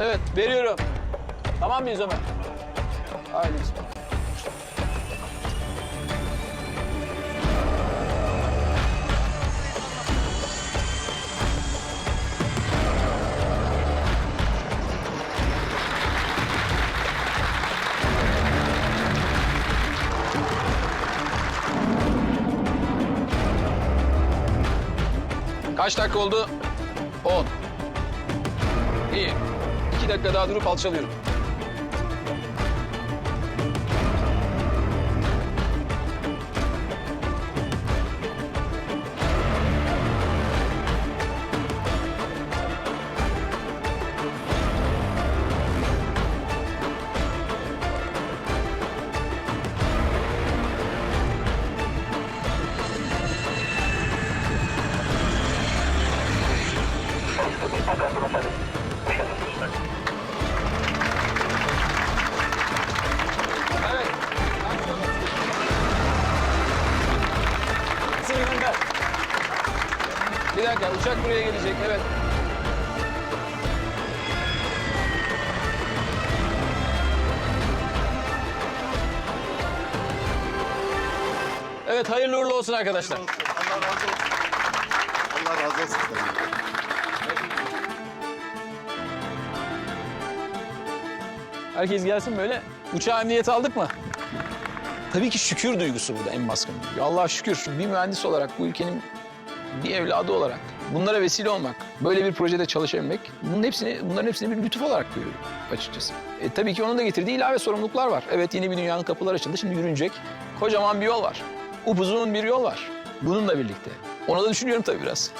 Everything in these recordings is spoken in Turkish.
Evet, veriyorum. Tamam mıyız Ömer? Haydi. Kaç dakika oldu? 10. İyi. İki dakika daha durup alçalıyorum. Dakika uçak buraya gelecek evet. Evet hayırlı uğurlu olsun arkadaşlar. Allah razı olsun. Allah razı olsun. Herkes gelsin böyle. Uçağa emniyet aldık mı? Tabii ki şükür duygusu burada en baskın. Ya Allah şükür bir mühendis olarak bu ülkenin bir evladı olarak bunlara vesile olmak, böyle bir projede çalışabilmek bunun hepsini bunların hepsini bir lütuf olarak görüyorum açıkçası. E, tabii ki onun da getirdiği ilave sorumluluklar var. Evet yeni bir dünyanın kapıları açıldı. Şimdi yürünecek kocaman bir yol var. Upuzun bir yol var. Bununla birlikte. Onu da düşünüyorum tabii biraz.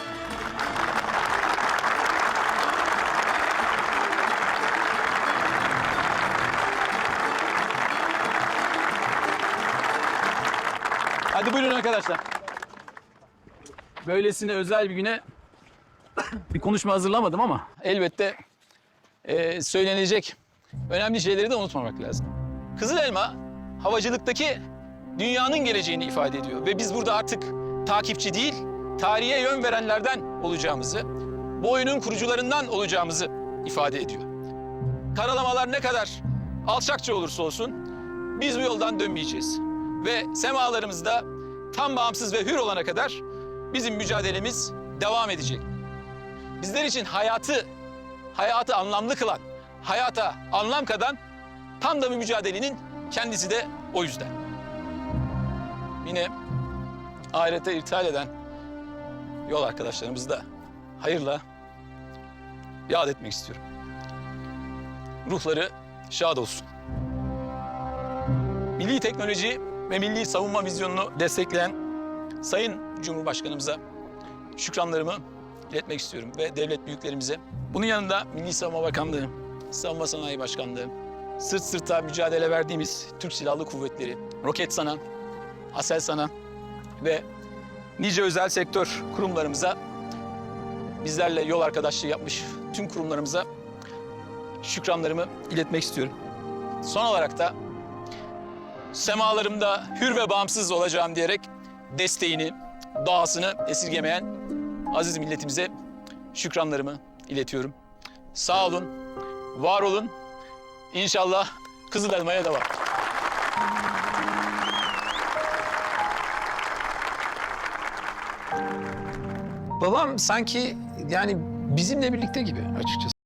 Hadi buyurun arkadaşlar. Böylesine özel bir güne bir konuşma hazırlamadım ama elbette e, söylenecek önemli şeyleri de unutmamak lazım. Kızıl elma havacılıktaki dünyanın geleceğini ifade ediyor ve biz burada artık takipçi değil, tarihe yön verenlerden olacağımızı, bu oyunun kurucularından olacağımızı ifade ediyor. Karalamalar ne kadar alçakça olursa olsun biz bu yoldan dönmeyeceğiz. Ve semalarımızda tam bağımsız ve hür olana kadar bizim mücadelemiz devam edecek. Bizler için hayatı, hayatı anlamlı kılan, hayata anlam katan tam da bir mücadelenin kendisi de o yüzden. Yine ahirete irtihal eden yol arkadaşlarımızı da hayırla yad etmek istiyorum. Ruhları şad olsun. Milli teknoloji ve milli savunma vizyonunu destekleyen Sayın Cumhurbaşkanımıza şükranlarımı iletmek istiyorum ve devlet büyüklerimize. Bunun yanında Milli Savunma Bakanlığı, Savunma Sanayi Başkanlığı, sırt sırta mücadele verdiğimiz Türk Silahlı Kuvvetleri, Roketsan'a, Aselsan'a ve nice özel sektör kurumlarımıza, bizlerle yol arkadaşlığı yapmış tüm kurumlarımıza şükranlarımı iletmek istiyorum. Son olarak da semalarımda hür ve bağımsız olacağım diyerek desteğini, doğasını esirgemeyen aziz milletimize şükranlarımı iletiyorum. Sağ olun, var olun. İnşallah Kızıl Elma'ya devam. Babam sanki yani bizimle birlikte gibi açıkçası.